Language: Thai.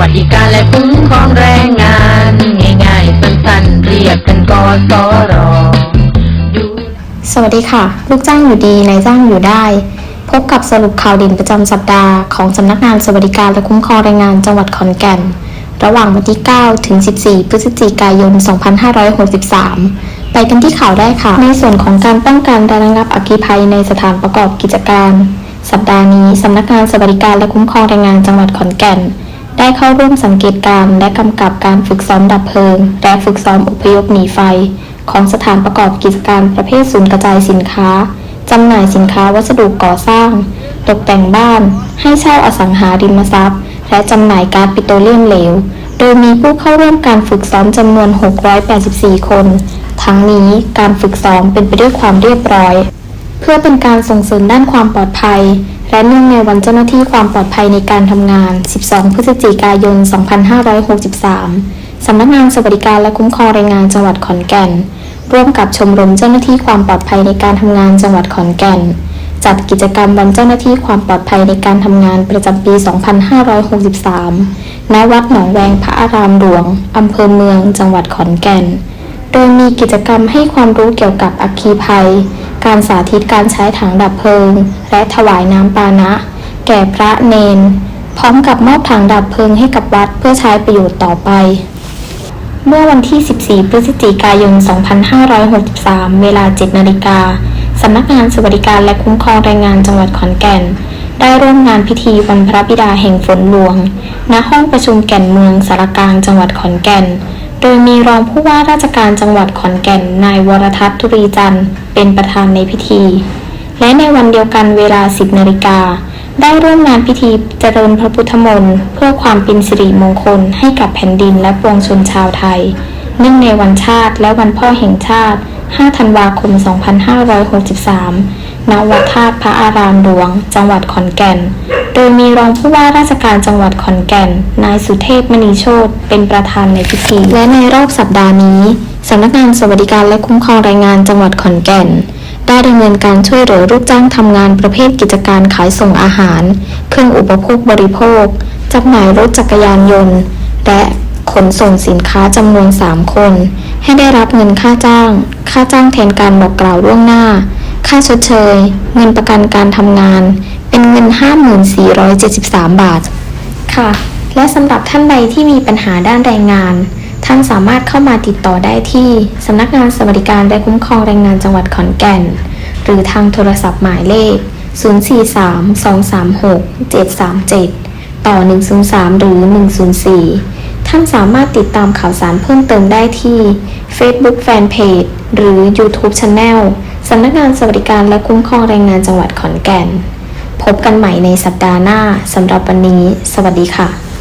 วัสดิการและคุ้มครองแรงงาน ง่ายๆสั้นๆเรียกกันกสรสวัสดีค่ะ ลูกจ้างอยู่ดีนายจ้างอยู่ได้ พบกับสรุปข่าวเด่นประจำสัปดาห์ของสำนักงานสวัสดิการและคุ้มครองแรงงานจังหวัดขอนแก่น ระหว่างวันที่ 9 ถึง 14 พฤศจิกายน 2563ไปกันที่ข่าวได้ค่ะ ในส่วนของการป้องกันและระงับอัคคีภัยในสถานประกอบกิจการ สัปดาห์นี้สำนักงานสวัสดิการและคุ้มครองแรงงานจังหวัดขอนแก่น ได้เข้าร่วมสังเกตการและกำกับการฝึกซ้อมดับเพลิง และฝึกซ้อมอพยพหนีไฟ ของสถานประกอบกิจการประเภทศูนย์กระจายสินค้าจำหน่ายสินค้าวัสดุก่อสร้าง ตกแต่งบ้าน ให้เช่าอสังหาริมทรัพย์ และจำหน่ายก๊าซปิโตรเลียมเหลว โดยมีผู้เข้าร่วมการฝึกซ้อมจำนวน 684 คน ทั้งนี้การฝึกซ้อมเป็นไปด้วยความเรียบร้อย เพื่อเป็นการส่งเสริมด้านความปลอดภัย และเนื่องในวันเจ้าหน้าที่ความปลอดภัยในการทำงาน 12 พฤศจิกายน 2563 สำนักงานสวัสดิการและคุ้มครองแรงงานจังหวัดขอนแก่น ร่วมกับชมรมเจ้าหน้าที่ความปลอดภัยในการทำงานจังหวัดขอนแก่น จัดกิจกรรมวันเจ้าหน้าที่ความปลอดภัยในการทำงานประจำปี 2563 ณ วัดหนองแวงพระอารามหลวงอำเภอเมือง จังหวัดขอนแก่น โดยมีกิจกรรมให้ความรู้เกี่ยวกับอัคคีภัย การสาธิตการใช้ถังดับเพลิง และถวายน้ำปานะ แก่พระเนน พร้อมกับมอบถังดับเพลิงให้กับวัดเพื่อใช้ประโยชน์ต่อไป เมื่อวันที่ 14 พฤศจิกายน 2563 เวลา 7 นาฬิกาสำนักงานสวัสดิการและคุ้มครองแรงงานจังหวัดขอนแก่น ได้ร่วมงานพิธีวันพระบิดาแห่งฝนหลวง ณ ห้องประชุมแก่นเมืองสารกลางจังหวัดขอนแก่น โดยมีรองผู้ว่าราชการจังหวัดขอนแก่นนายวรทัศน์ธุรีจันทร์เป็นประธานในพิธี และในวันเดียวกันเวลา 10นาฬิกาได้ร่วมงานพิธีเจริญพระพุทธมนต์เพื่อความเป็นสิริมงคลให้กับแผ่นดินและปวงชนชาวไทย เนื่องในวันชาติและวันพ่อแห่งชาติ 5 ธันวาคม 2563 ณ วัดธาตุพระอารามหลวง จังหวัดขอนแก่น โดยมีรองผู้ว่าราชการจังหวัดขอนแก่น นายสุเทพมณีโชตเป็นประธานในพิธี และในรอบสัปดาห์นี้สำนักงานสวัสดิการและคุ้มครองแรงงานจังหวัดขอนแก่น ได้ดำเนินการช่วยเหลือลูกจ้างทำงานประเภทกิจการขายส่งอาหาร เครื่องอุปโภคบริโภคจำหน่ายรถจักรยานยนต์ และขนส่งสินค้าจำนวน 3 คน ให้ได้รับเงินค่าจ้าง ค่าจ้างแทนการบอกกล่าวล่วงหน้า ค่าชดเชย เงินประกันการทำงาน เป็นเงิน5473 บาท ค่ะ และสำหรับท่านใดที่มีปัญหาด้านแรงงาน ท่านสามารถเข้ามาติดต่อได้ที่สำนักงานสวัสดิการและคุ้มครองแรงงานจังหวัดขอนแก่น หรือทางโทรศัพท์หมายเลข 043-236-737 ต่อ 103 หรือ 104 ท่านสามารถติดตามข่าวสารเพิ่มเติมได้ที่ Facebook Fanpage หรือ YouTube Channel สำนักงานสวัสดิการและคุ้มครองแรงงานจังหวัดขอนแก่น พบกันใหม่ในสัปดาห์หน้าสำหรับวันนี้ สวัสดีค่ะ